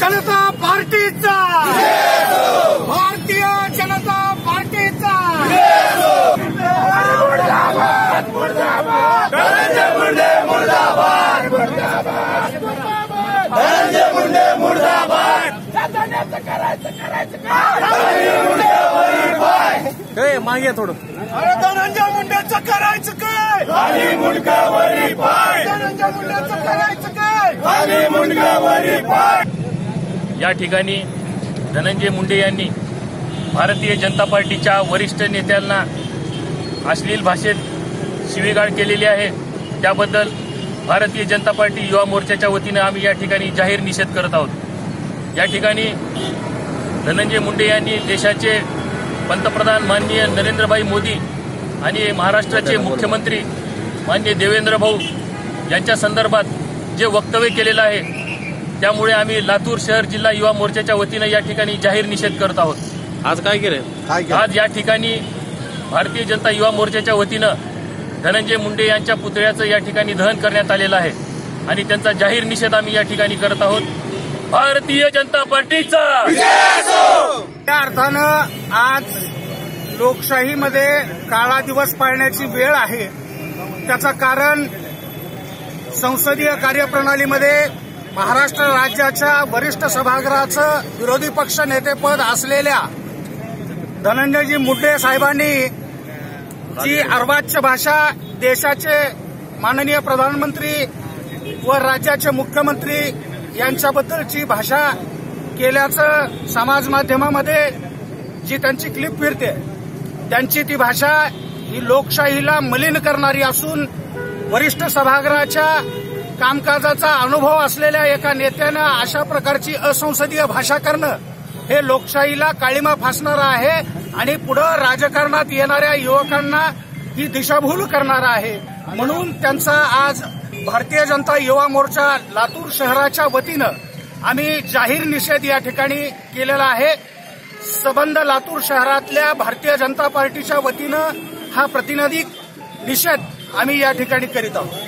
जनता पार्टीचा. भारतीय जनता पार्टीचा. मुंडे मुर्दाबाद करायचं करायचं मागे थोडं. अरे धनंजय मुंडेचं करायचं काय? आणि मुंडकावरी पाय. धनंजय मुंडेचं करायचं काय? आणि पाय. या ठिकाणी धनंजय मुंडे यांनी भारतीय जनता पार्टीच्या वरिष्ठ नेत्यांना अश्लील भाषेत शिवीगाळ केलेली आहे. त्याबद्दल भारतीय जनता पार्टी युवा मोर्चाच्या वतीनं आम्ही या ठिकाणी जाहीर निषेध करत आहोत. या ठिकाणी धनंजय मुंडे यांनी देशाचे पंतप्रधान माननीय नरेंद्रभाई मोदी आणि महाराष्ट्राचे मुख्यमंत्री माननीय देवेंद्र भाऊ यांच्या संदर्भात जे वक्तव्य केलेलं आहे त्यामुळे आम्ही लातूर शहर जिल्हा युवा मोर्चाच्या वतीनं या ठिकाणी जाहीर निषेध करत आहोत. आज काय केलं? आज या ठिकाणी भारतीय जनता युवा मोर्चाच्या वतीनं धनंजय मुंडे यांच्या पुतळ्याचं या ठिकाणी दहन करण्यात आलेलं आहे आणि त्यांचा जाहीर निषेध आम्ही या ठिकाणी करत आहोत. भारतीय जनता पार्टीचा! त्या अर्थानं आज लोकशाहीमध्ये काळा दिवस पाळण्याची वेळ आहे. त्याचं कारण संसदीय कार्यप्रणालीमध्ये महाराष्ट्र राज्याच्या वरिष्ठ सभागृहाचं विरोधी पक्ष नेतेपद असलेल्या धनंजयजी मुंडे साहेबांनी जी अर्वाच्य भाषा देशाचे माननीय प्रधानमंत्री व राज्याचे मुख्यमंत्री यांच्याबद्दलची भाषा केल्याचं समाज माध्यमामध्ये जी त्यांची क्लिप फिरते त्यांची ती भाषा ही लोकशाहीला मलिन करणारी असून वरिष्ठ सभागृहाच्या कामकाजाचा अनुभव असलेल्या एका नेत्यानं अशा प्रकारची असंसदीय भाषा करणं हे लोकशाहीला काळीमा फासणारं आहे आणि पुढं राजकारणात येणाऱ्या युवकांना ही दिशाभूल करणार आहे. म्हणून त्यांचा आज भारतीय जनता युवा मोर्चा लातूर शहराच्या वतीनं आम्ही जाहीर निषेध या ठिकाणी केलेला आहे. सबंध लातूर शहरातल्या भारतीय जनता पार्टीच्या वतीनं हा प्रतिनिधी निषेध आम्ही या ठिकाणी करीत आहोत.